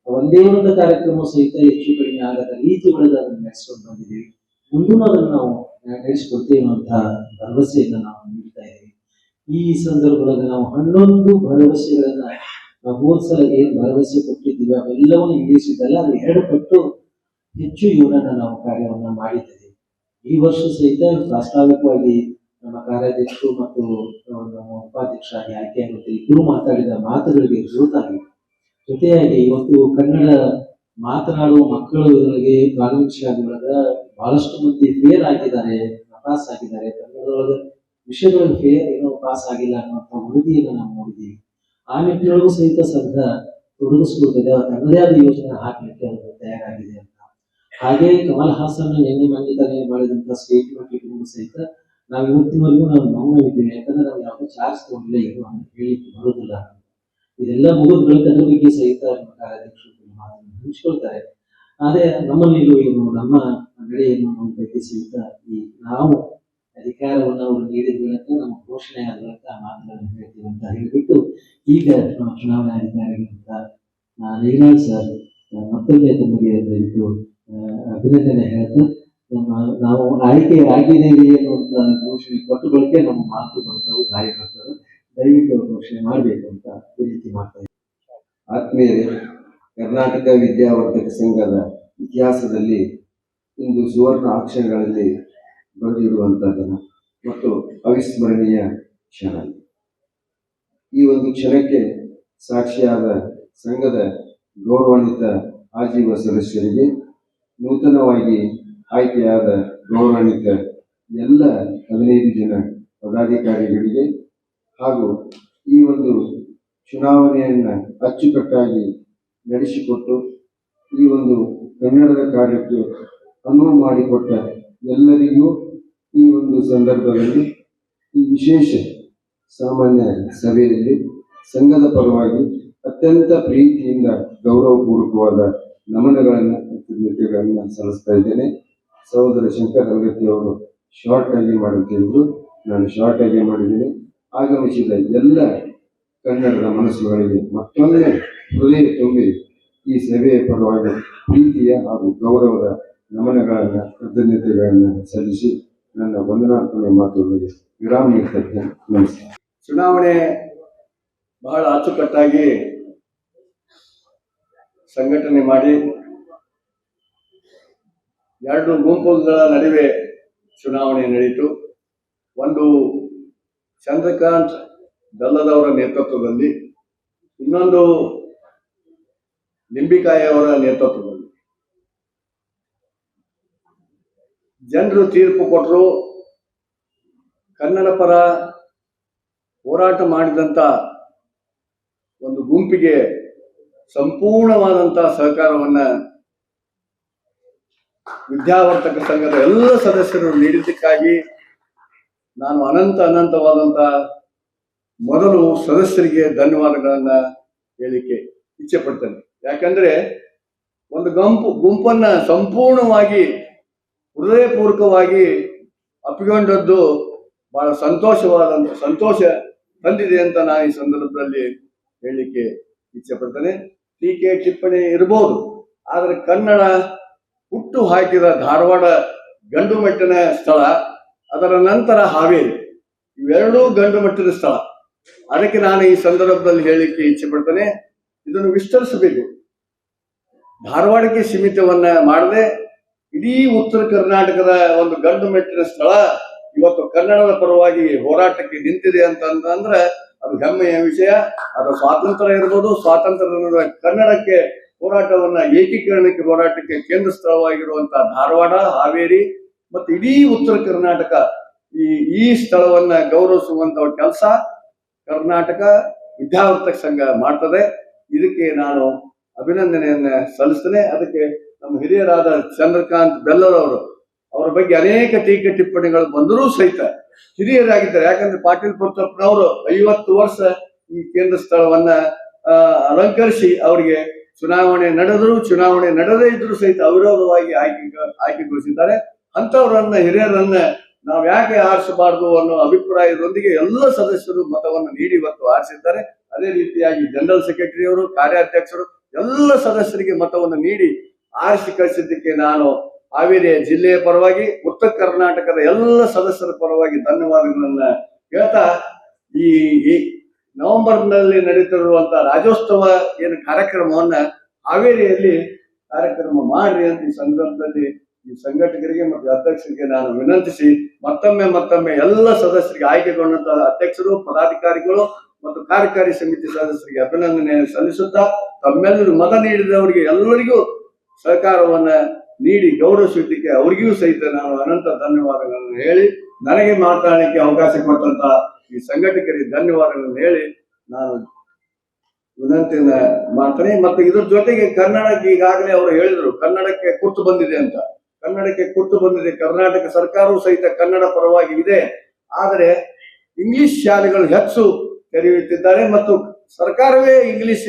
ಒಂದೇ ಒಂದು ಕಾರ್ಯಕ್ರಮ ಸಹಿತ ಹೆಚ್ಚು ಕಡಿಮೆ ಆಗದ ರೀತಿ ಒಳಗೆ ಅದನ್ನು ನಡೆಸ್ಕೊಂಡು ಬಂದಿದ್ದೀವಿ. ಮುಂದೂ ಅದನ್ನು ನಾವು ನಡೆಸ್ಕೊಡ್ತೇವೆ ಅಂತ ಭರವಸೆಯನ್ನು ನಾವು ನೀಡ್ತಾ ಇದ್ದೀವಿ. ಈ ಸಂದರ್ಭದಲ್ಲಿ ನಾವು ಹನ್ನೊಂದು ಭರವಸೆಗಳನ್ನ ನಾವು ಏನ್ ಭರವಸೆ ಕೊಟ್ಟಿದ್ದೀವಿ ಅವೆಲ್ಲವನ್ನು ಈಡೇರಿಸಿದ್ದಲ್ಲ ಅದು ಎರಡು ಪಟ್ಟು ಹೆಚ್ಚು ಇವರನ್ನ ನಾವು ಕಾರ್ಯವನ್ನ ಮಾಡಿದ್ದೇವೆ. ಈ ವರ್ಷ ಸಹಿತ ಪ್ರಾಸ್ತಾವಿಕವಾಗಿ ನಮ್ಮ ಕಾರ್ಯಾಧ್ಯಕ್ಷರು ಮತ್ತು ನಮ್ಮ ಆಯ್ಕೆ ಆಗುತ್ತೆ ಇಬ್ಬರು ಮಾತಾಡಿದ ಮಾತುಗಳಿಗೆ ಜೊತೆಯಾಗಿ ಜೊತೆಯಾಗಿ ಇವತ್ತು ಕನ್ನಡ ಮಾತನಾಡುವ ಮಕ್ಕಳು ಕಾನೂನು ಶಾಲೆಗಳಾಗ ಬಹಳಷ್ಟು ಮಂದಿ ಫೇಲ್ ಆಗಿದ್ದಾರೆ ಪಾಸ್ ಆಗಿದ್ದಾರೆ. ಕನ್ನಡದೊಳಗೆ ವಿಷಯಗಳಲ್ಲಿ ಫೇಲ್ ಏನೋ ಪಾಸ್ ಆಗಿಲ್ಲ ಅನ್ನುವಂಥ ವರದಿಯನ್ನು ನಾವು ನೋಡಿದ್ದೀವಿ. ಆ ನಿಟ್ಟಿನೊಳಗೂ ಸಹಿತ ಸಂಘ ತೊಡಗಿಸ್ಕೊಳ್ತಿದೆ ತನ್ನದೇ ಆದ ಯೋಜನೆ ಹಾಕಲಿಕ್ಕೆ ಅದು ತಯಾರಾಗಿದೆ ಅಂತ. ಹಾಗೆ ಕಮಲ್ ಹಾಸನ್ ನಿನ್ನೆ ಮೊನ್ನೆ ಮಾಡಿದಂತ ಸ್ಟೇಟ್ಮೆಂಟ್ ಇಟ್ಕೊಂಡು ಸಹಿತ ನಾವು ಇವತ್ತಿನವರೆಗೂ ನಾವು ಮೌನವಿದ್ದೇವೆ, ಯಾಕಂದ್ರೆ ನಾವು ಯಾವುದೇ ಚಾರ್ಜ್ ತಗೊಂಡಿಲ್ಲ, ಏನು ಅಂತ ಹೇಳಿಕ್ಕೆ ಬರೋದಿಲ್ಲ. ಇದೆಲ್ಲ ಮುಗಿದ ಬಳಿಕ ಅದ್ರ ಬಗ್ಗೆ ಸಹಿತ ಕಾರ್ಯಾಧ್ಯಕ್ಷರು ಹಂಚ್ಕೊಳ್ತಾರೆ. ಆದ್ರೆ ನಮ್ಮಲ್ಲಿರೋ ಏನು ನಮ್ಮ ನಡೆಯನ್ನು ನಮ್ಮ ಬಗ್ಗೆ ಸಹಿತ ಈ ನಾವು ಅಧಿಕಾರವನ್ನು ಅವರು ನೀಡಿದ ಬಳಿಕ ನಮ್ಮ ಘೋಷಣೆ ಆದ ಮೂಲಕ ಮಾತುಗಳನ್ನು ಹೇಳ್ತೀವಿ ಅಂತ ಹೇಳಿಬಿಟ್ಟು ಈಗ ನಮ್ಮ ಚುನಾವಣಾ ಅಧಿಕಾರಿಗಳಂತ ನೀನಾಳ್ ಸರ್, ಮತ್ತೊಮ್ಮೆ ತಮಗೆ ಅಭಿನಂದನೆ ಹೇಳ್ತಾ ನಮ್ಮ, ನಾವು ಆಯ್ಕೆ ಆಗಿದ್ದೇವೆ ಅನ್ನುವಂತ ಘೋಷಣೆ ಕೊಟ್ಟ ನಮ್ಮ ಮಾತು ಬರ್ತಾವು ಗಾಯ ಬರ್ತದೆ ದಯವಿಟ್ಟು ಘೋಷಣೆ ಮಾಡಬೇಕು ಅಂತ ವಿನಂತಿ ಮಾಡ್ತಾ ಇದ್ದೀವಿ ಆತ್ಮೀಯರೇ, ಕರ್ನಾಟಕ ವಿದ್ಯಾವರ್ಧಕ ಸಂಘದ ಇತಿಹಾಸದಲ್ಲಿ ಇಂದು ಸುವರ್ಣ ಅಕ್ಷರಗಳಲ್ಲಿ ಬರೆದಿರುವಂತಹದನ್ನು ಮತ್ತು ಅವಿಸ್ಮರಣೀಯ ಕ್ಷಣ. ಈ ಒಂದು ಕ್ಷಣಕ್ಕೆ ಸಾಕ್ಷಿಯಾದ ಸಂಘದ ಗೌರವಾನ್ವಿತ ಆಜೀವ ಸದಸ್ಯರಿಗೆ ನೂತನವಾಗಿ ಆಯ್ಕೆಯಾದ ಗೌರವಾನ್ವಿತ ಎಲ್ಲ ಹದಿನೈದು ಜನ ಪದಾಧಿಕಾರಿಗಳಿಗೆ ಹಾಗೂ ಈ ಒಂದು ಚುನಾವಣೆಯನ್ನ ಅಚ್ಚುಕಟ್ಟಾಗಿ ನಡೆಸಿಕೊಟ್ಟು ಈ ಒಂದು ಕನ್ನಡದ ಕಾರ್ಯಕ್ಕೆ ಅನುವು ಮಾಡಿಕೊಟ್ಟ ಎಲ್ಲರಿಗೂ ಈ ಒಂದು ಸಂದರ್ಭದಲ್ಲಿ ಈ ವಿಶೇಷ ಸಾಮಾನ್ಯ ಸಭೆಯಲ್ಲಿ ಸಂಘದ ಪರವಾಗಿ ಅತ್ಯಂತ ಪ್ರೀತಿಯಿಂದ ಗೌರವಪೂರ್ವಕವಾದ ನಮನಗಳನ್ನು, ಕೃತಜ್ಞತೆಗಳನ್ನು ಸಲ್ಲಿಸ್ತಾ ಇದ್ದೇನೆ. ಸಹೋದರ ಶಂಕರ್ ಹಲಗತ್ತಿ ಅವರು ಶಾರ್ಟ್ ಆಗಿ ಮಾಡುತ್ತಿದ್ದರು ನಾನು ಶಾರ್ಟ್ ಆಗಿ ಮಾಡಿದ್ದೀನಿ. ಆಗಮಿಸಿದ ಎಲ್ಲ ಕನ್ನಡದ ಮನಸ್ಸುಗಳಿಗೆ ಮತ್ತೊಮ್ಮೆ ಹೃದಯ ತುಂಬಿ ಈ ಸೇವೆಯ ಪರವಾಗಿ ಪ್ರೀತಿಯ ಹಾಗೂ ಗೌರವದ ನಮನಗಳನ್ನು, ಕೃತಜ್ಞತೆಗಳನ್ನು ಸಲ್ಲಿಸಿ ನನ್ನ ವಂದನಾರ್ಪಣೆ ಮಾತುಗಳಿಗೆ ವಿರಾಮ ನೀಡುತ್ತೆ ನಮಸ್ಕಾರ. ಚುನಾವಣೆ ಬಹಳ ಅಚ್ಚುಕಟ್ಟಾಗಿ ಸಂಘಟನೆ ಮಾಡಿ ಎರಡು ಗುಂಪುಗಳ ನಡುವೆ ಚುನಾವಣೆ ನಡೆಯಿತು ಒಂದು ಚಂದ್ರಕಾಂತ್ ದಲ್ಲದವರ ನೇತೃತ್ವದಲ್ಲಿ, ಇನ್ನೊಂದು ಲಿಂಬಿಕಾಯಿಯವರ ನೇತೃತ್ವದಲ್ಲಿ. ಜನರು ತೀರ್ಪು ಕೊಟ್ಟರು ಕನ್ನಡ ಪರ ಹೋರಾಟ ಮಾಡಿದಂತ ಒಂದು ಗುಂಪಿಗೆ ಸಂಪೂರ್ಣವಾದಂತ ಸಹಕಾರವನ್ನ ವಿದ್ಯಾವರ್ತಕ ಸಂಘದ ಎಲ್ಲ ಸದಸ್ಯರು ನೀಡಿದ್ದಕ್ಕಾಗಿ ನಾನು ಅನಂತ ಅನಂತವಾದಂತ ಮೊದಲು ಸದಸ್ಯರಿಗೆ ಧನ್ಯವಾದಗಳನ್ನ ಹೇಳಿಕೆ ಇಚ್ಛೆ ಪಡ್ತೇನೆ. ಯಾಕಂದ್ರೆ ಒಂದು ಗಂಪು, ಗುಂಪನ್ನ ಸಂಪೂರ್ಣವಾಗಿ ಹೃದಯಪೂರ್ವಕವಾಗಿ ಅಪ್ಪಿಕೊಂಡದ್ದು ಬಹಳ ಸಂತೋಷವಾದಂತ, ಸಂತೋಷ ತಂದಿದೆ ಅಂತ ನಾನು ಈ ಸಂದರ್ಭದಲ್ಲಿ ಹೇಳಲಿಕ್ಕೆ ಇಚ್ಛೆ ಪಡ್ತೇನೆ. ಟೀಕೆ ಟಿಪ್ಪಣಿ ಇರಬಹುದು ಆದರೆ ಕನ್ನಡ ಹುಟ್ಟು ಹಾಕಿದ ಧಾರವಾಡ ಗಂಡು ಮೆಟ್ಟಿನ ಸ್ಥಳ, ಅದರ ನಂತರ ಹಾವೇರಿ. ಇವೆರಡೂ ಗಂಡು ಮೆಟ್ಟಿನ ಸ್ಥಳ. ಅದಕ್ಕೆ ನಾನು ಈ ಸಂದರ್ಭದಲ್ಲಿ ಹೇಳಲಿಕ್ಕೆ ಇಚ್ಛೆ ಪಡ್ತೇನೆ, ಇದನ್ನು ವಿಸ್ತರಿಸಬೇಕು. ಧಾರವಾಡಕ್ಕೆ ಸೀಮಿತವನ್ನ ಮಾಡದೆ, ಇಡೀ ಉತ್ತರ ಕರ್ನಾಟಕದ ಒಂದು ಗಂಡು ಮೆಟ್ಟಿನ ಸ್ಥಳ ಇವತ್ತು ಕನ್ನಡದ ಪರವಾಗಿ ಹೋರಾಟಕ್ಕೆ ನಿಂತಿದೆ ಅಂತ ಅಂದ್ರೆ ಅದು ಹೆಮ್ಮೆಯ ವಿಷಯ, ಅದು ಸ್ವಾತಂತ್ರ್ಯ ಇರ್ಬೋದು ಸ್ವಾತಂತ್ರ್ಯ ಕನ್ನಡಕ್ಕೆ ಹೋರಾಟವನ್ನ ಏಕೀಕರಣಕ್ಕೆ ಹೋರಾಟಕ್ಕೆ ಕೇಂದ್ರ ಸ್ಥಳವಾಗಿರುವಂತಹ ಧಾರವಾಡ, ಹಾವೇರಿ ಮತ್ತು ಇಡೀ ಉತ್ತರ ಕರ್ನಾಟಕ ಈ ಈ ಸ್ಥಳವನ್ನ ಗೌರವಿಸುವಂತ ಕೆಲಸ ಕರ್ನಾಟಕ ವಿದ್ಯಾವರ್ತಕ ಸಂಘ ಮಾಡ್ತದೆ. ಇದಕ್ಕೆ ನಾನು ಅಭಿನಂದನೆಯನ್ನ ಸಲ್ಲಿಸ್ತೇನೆ. ಅದಕ್ಕೆ ನಮ್ಮ ಹಿರಿಯರಾದ ಚಂದ್ರಕಾಂತ್ ಬೆಲ್ಲರವರು ಅವರ ಬಗ್ಗೆ ಅನೇಕ ಟೀಕೆ ಟಿಪ್ಪಣಿಗಳು ಬಂದರೂ ಸಹಿತ ಹಿರಿಯರಾಗಿದ್ದಾರೆ. ಯಾಕಂದ್ರೆ ಪಾಟೀಲ್ ಪುರ್ತಪ್ಪನವರು ಐವತ್ತು ವರ್ಷ ಈ ಕೇಂದ್ರ ಸ್ಥಳವನ್ನ ಅಲಂಕರಿಸಿ ಅವರಿಗೆ ಚುನಾವಣೆ ನಡೆದರೂ ಚುನಾವಣೆ ನಡೆದೇ ಇದ್ರೂ ಸಹಿತ ಅವಿರೋಧವಾಗಿ ಆಯ್ಕೆ ಆಯ್ಕೆಗೊಳಿಸಿದ್ದಾರೆ ಅಂತವರನ್ನ ಹಿರಿಯರನ್ನ ನಾವು ಯಾಕೆ ಆರಿಸಬಾರ್ದು ಅನ್ನೋ ಅಭಿಪ್ರಾಯದೊಂದಿಗೆ ಎಲ್ಲ ಸದಸ್ಯರು ಮತವನ್ನು ನೀಡಿ ಇವತ್ತು ಆರಿಸಿದ್ದಾರೆ. ಅದೇ ರೀತಿಯಾಗಿ ಜನರಲ್ ಸೆಕ್ರೆಟರಿ ಅವರು, ಕಾರ್ಯಾಧ್ಯಕ್ಷರು, ಎಲ್ಲ ಸದಸ್ಯರಿಗೆ ಮತವನ್ನು ನೀಡಿ ಆರಿಸಿ ಕಳಿಸಿದ್ದಕ್ಕೆ ನಾನು ಹಾವೇರಿಯ ಜಿಲ್ಲೆಯ ಪರವಾಗಿ, ಉತ್ತರ ಕರ್ನಾಟಕದ ಎಲ್ಲ ಸದಸ್ಯರ ಪರವಾಗಿ ಧನ್ಯವಾದಗಳನ್ನ ಹೇಳ್ತಾ ಈ ನವೆಂಬರ್ನಲ್ಲಿ ನಡೀತಿರುವಂತಹ ರಾಜ್ಯೋತ್ಸವ ಏನು ಕಾರ್ಯಕ್ರಮವನ್ನ ಹಾವೇರಿಯಲ್ಲಿ ಕಾರ್ಯಕ್ರಮ ಮಾಡಿ ಅಂತ ಈ ಸಂದರ್ಭದಲ್ಲಿ ಈ ಸಂಘಟಕರಿಗೆ ಮತ್ತು ಅಧ್ಯಕ್ಷರಿಗೆ ನಾನು ವಿನಂತಿಸಿ ಮತ್ತೊಮ್ಮೆ ಮತ್ತೊಮ್ಮೆ ಎಲ್ಲ ಸದಸ್ಯರಿಗೆ ಆಯ್ಕೆಗೊಂಡಂತಹ ಅಧ್ಯಕ್ಷರು, ಪದಾಧಿಕಾರಿಗಳು ಮತ್ತು ಕಾರ್ಯಕಾರಿ ಸಮಿತಿ ಸದಸ್ಯರಿಗೆ ಅಭಿನಂದನೆ ಸಲ್ಲಿಸುತ್ತಾ ತಮ್ಮೆಲ್ಲರೂ ಮತ ನೀಡಿದವರಿಗೆ ಎಲ್ಲರಿಗೂ ಸಹಕಾರವನ್ನ ನೀಡಿ ಗೌರವಿಸಿದ್ದಕ್ಕೆ ಅವರಿಗೂ ಸಹಿತ ನಾನು ಅನಂತ ಧನ್ಯವಾದಗಳನ್ನು ಹೇಳಿ ನನಗೆ ಮಾತಾಡಲಿಕ್ಕೆ ಅವಕಾಶ ಕೊಟ್ಟಂತ ಈ ಸಂಘಟಕರಿಗೆ ಧನ್ಯವಾದಗಳನ್ನು ಹೇಳಿ ನಾನು ವಿನಂತಿಯನ್ನ ಮಾಡ್ತೇನೆ. ಮತ್ತು ಇದ್ರ ಜೊತೆಗೆ ಕನ್ನಡಕ್ಕೆ ಈಗಾಗಲೇ ಅವರು ಹೇಳಿದ್ರು, ಕನ್ನಡಕ್ಕೆ ಕುರ್ತು ಬಂದಿದೆ ಅಂತ. ಕನ್ನಡಕ್ಕೆ ಕುರ್ತು ಬಂದಿದೆ. ಕರ್ನಾಟಕ ಸರ್ಕಾರವು ಸಹಿತ ಕನ್ನಡ ಪರವಾಗಿ ಇದೆ. ಆದರೆ ಇಂಗ್ಲಿಷ್ ಶಾಲೆಗಳು ಹೆಚ್ಚು ತೆರೆಯುತ್ತಿದ್ದಾರೆ ಮತ್ತು ಸರ್ಕಾರವೇ ಇಂಗ್ಲಿಷ್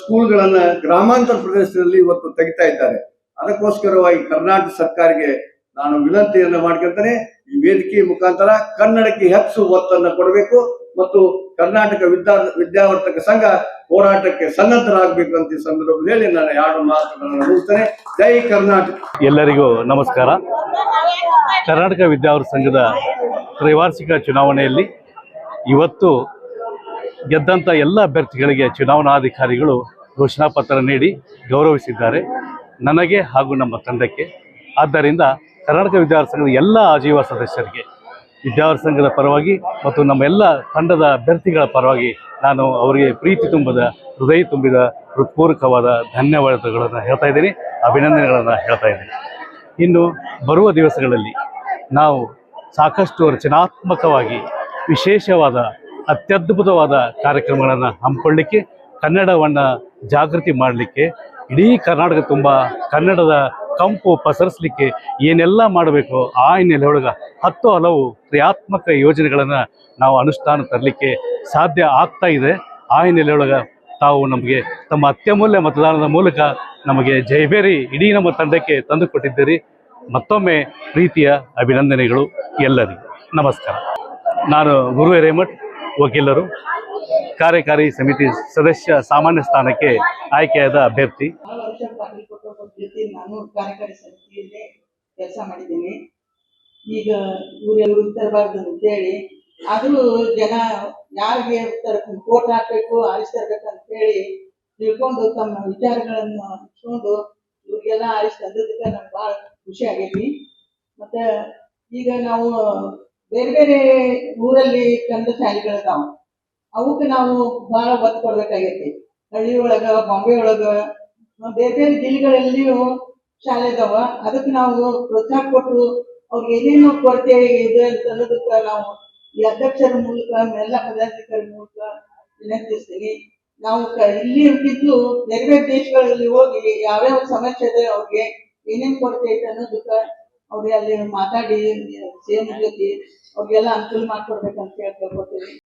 ಸ್ಕೂಲ್ಗಳನ್ನ ಗ್ರಾಮಾಂತರ ಪ್ರದೇಶದಲ್ಲಿ ಇವತ್ತು ತೆಗಿತಾ ಇದ್ದಾರೆ. ಅದಕ್ಕೋಸ್ಕರವಾಗಿ ಕರ್ನಾಟಕ ಸರ್ಕಾರಕ್ಕೆ ನಾನು ವಿನಂತಿಯನ್ನು ಮಾಡ್ಕೊಳ್ತೇನೆ ಈ ವೇದಿಕೆಯ ಮುಖಾಂತರ ಕನ್ನಡಕ್ಕೆ ಹೆಚ್ಚು ಒತ್ತನ್ನು ಕೊಡಬೇಕು ಮತ್ತು ಕರ್ನಾಟಕ ವಿದ್ಯಾ ವಿದ್ಯಾವರ್ತಕ ಸಂಘ ಹೋರಾಟಕ್ಕೆ ಸನ್ನದ್ಧರಾಗಬೇಕು ಅಂತ ಸಂದರ್ಭದಲ್ಲಿ ಹೇಳಿ ನಾನು ಎರಡು ಮಾತುಗಳನ್ನು ಮುಗಿಸ್ತೇನೆ. ಜೈ ಕರ್ನಾಟಕ. ಎಲ್ಲರಿಗೂ ನಮಸ್ಕಾರ. ಕರ್ನಾಟಕ ವಿದ್ಯಾವರ್ತ ಸಂಘದ ತ್ರೈವಾರ್ಷಿಕ ಚುನಾವಣೆಯಲ್ಲಿ ಇವತ್ತು ಗೆದ್ದಂಥ ಎಲ್ಲ ಅಭ್ಯರ್ಥಿಗಳಿಗೆ ಚುನಾವಣಾಧಿಕಾರಿಗಳು ಘೋಷಣಾ ಪತ್ರ ನೀಡಿ ಗೌರವಿಸಿದ್ದಾರೆ. ನನಗೆ ಹಾಗೂ ನಮ್ಮ ತಂಡಕ್ಕೆ. ಆದ್ದರಿಂದ ಕರ್ನಾಟಕ ವಿದ್ಯಾರ್ಥಿ ಸಂಘದ ಎಲ್ಲ ಆಜೀವ ಸದಸ್ಯರಿಗೆ, ವಿದ್ಯಾರ್ಥಿ ಸಂಘದ ಪರವಾಗಿ ಮತ್ತು ನಮ್ಮ ಎಲ್ಲ ತಂಡದ ಅಭ್ಯರ್ಥಿಗಳ ಪರವಾಗಿ ನಾನು ಅವರಿಗೆ ಪ್ರೀತಿ ತುಂಬಿದ, ಹೃದಯ ತುಂಬಿದ, ಹೃತ್ಪೂರ್ವಕವಾದ ಧನ್ಯವಾದಗಳನ್ನು ಹೇಳ್ತಾ ಇದ್ದೀನಿ, ಅಭಿನಂದನೆಗಳನ್ನು ಹೇಳ್ತಾ ಇದ್ದೀನಿ. ಇನ್ನು ಬರುವ ದಿವಸಗಳಲ್ಲಿ ನಾವು ಸಾಕಷ್ಟು ರಚನಾತ್ಮಕವಾಗಿ ವಿಶೇಷವಾದ, ಅತ್ಯದ್ಭುತವಾದ ಕಾರ್ಯಕ್ರಮಗಳನ್ನು ಹಮ್ಮಿಕೊಳ್ಳಿಕ್ಕೆ, ಕನ್ನಡವನ್ನು ಜಾಗೃತಿ ಮಾಡಲಿಕ್ಕೆ ಇಡೀ ಕರ್ನಾಟಕ ತುಂಬ ಕನ್ನಡದ ಕಂಪು ಪಸರಿಸಲಿಕ್ಕೆ ಏನೆಲ್ಲ ಮಾಡಬೇಕು ಆ ಹಿನ್ನೆಲೆಯೊಳಗೆ ಹತ್ತು ಹಲವು ಕ್ರಿಯಾತ್ಮಕ ಯೋಜನೆಗಳನ್ನು ನಾವು ಅನುಷ್ಠಾನ ತರಲಿಕ್ಕೆ ಸಾಧ್ಯ ಆಗ್ತಾ ಇದೆ. ಆ ಹಿನ್ನೆಲೆಯೊಳಗೆ ತಾವು ನಮಗೆ ತಮ್ಮ ಅತ್ಯಮೂಲ್ಯ ಮತದಾನದ ಮೂಲಕ ನಮಗೆ ಜೈಬೇರಿ ಇಡೀ ನಮ್ಮ ತಂಡಕ್ಕೆ ತಂದುಕೊಟ್ಟಿದ್ದೀರಿ. ಮತ್ತೊಮ್ಮೆ ಪ್ರೀತಿಯ ಅಭಿನಂದನೆಗಳು ಎಲ್ಲರಿಗೂ. ನಮಸ್ಕಾರ. ನಾನು ಗುರು ಹಿರೇಮಠ್ ವಕೀಲರು. ಕಾರ್ಯಕಾರಿ ಸಮಿತಿ ಸದಸ್ಯ ಸಾಮಾನ್ಯ ಸ್ಥಾನಕ್ಕೆ ಆಯ್ಕೆಯಾದ ಅಭ್ಯರ್ಥಿ. ಕೆಲಸ ಮಾಡಿದ್ದೀನಿ ಈಗ ಇವರೆಲ್ಲರೂ ತರಬಾರ್ದು ಅಂತೇಳಿ ಆದರೂ ಜನ ಯಾರಿಗೆ ತರ ಕೋಟ್ ಹಾಕ್ಬೇಕು ಆರಿಸ್ತಿರ್ಬೇಕು ಅಂತ ಹೇಳಿ ತಿಳ್ಕೊಂಡು ತಮ್ಮ ವಿಚಾರಗಳನ್ನು ಹಂಚ್ಕೊಂಡು ಇವ್ರಿಗೆಲ್ಲ ಆರಿಸಿ ತಂದದಕ್ಕೆ ನಮ್ಗೆ ಭಾಳ ಖುಷಿ ಆಗೈತಿ. ಮತ್ತೆ ಈಗ ನಾವು ಬೇರೆ ಬೇರೆ ಊರಲ್ಲಿ ಕನ್ನಡ ಶಾಲೆಗಳಿದಾವ. ಅವಕ್ಕೆ ನಾವು ಬಹಳ ಒತ್ತು ಕೊಡ್ಬೇಕಾಗೈತಿ. ಹಳ್ಳಿ ಒಳಗ ಬಾಂಬೆ ಒಳಗ ಬೇರೆ ಬೇರೆ ಜಿಲ್ಲೆಗಳಲ್ಲಿಯೂ ಶಾಲೆ ಅದಾವ ಅದಕ್ಕೆ ನಾವು ಪ್ರೋತ್ಸಾಹ ಕೊಟ್ಟು ಅವ್ರಿಗೆ ಏನೇನು ಕೊರತೆ ಇದೆ ಅಂತ ಅನ್ನೋದಕ್ಕ ನಾವು ಈ ಅಧ್ಯಕ್ಷರ ಮೂಲಕ, ಎಲ್ಲ ಪದಾಧಿಕಾರಿ ಮೂಲಕ ವಿನಂತಿಸ್ತೀನಿ. ನಾವು ಇಲ್ಲಿ ಇರ್ತಿದ್ದು ಬೇರೆ ಬೇರೆ ದೇಶಗಳಲ್ಲಿ ಹೋಗಿ ಯಾವ್ಯಾವ ಸಮಸ್ಯೆ ಇದೆ ಅವ್ರಿಗೆ ಏನೇನ್ ಕೊರತೆ ಐತೆ ಅನ್ನೋದಕ್ಕ ಅವ್ರಿಗೆ ಅಲ್ಲಿ ಮಾತಾಡಿ ಸೇಮ್ ಜೊತೆ ಅವ್ರಿಗೆಲ್ಲ ಅನುಕೂಲ ಮಾಡ್ಕೊಡ್ಬೇಕಂತ ಕೇಳ್ಕೊಳ್ತೀನಿ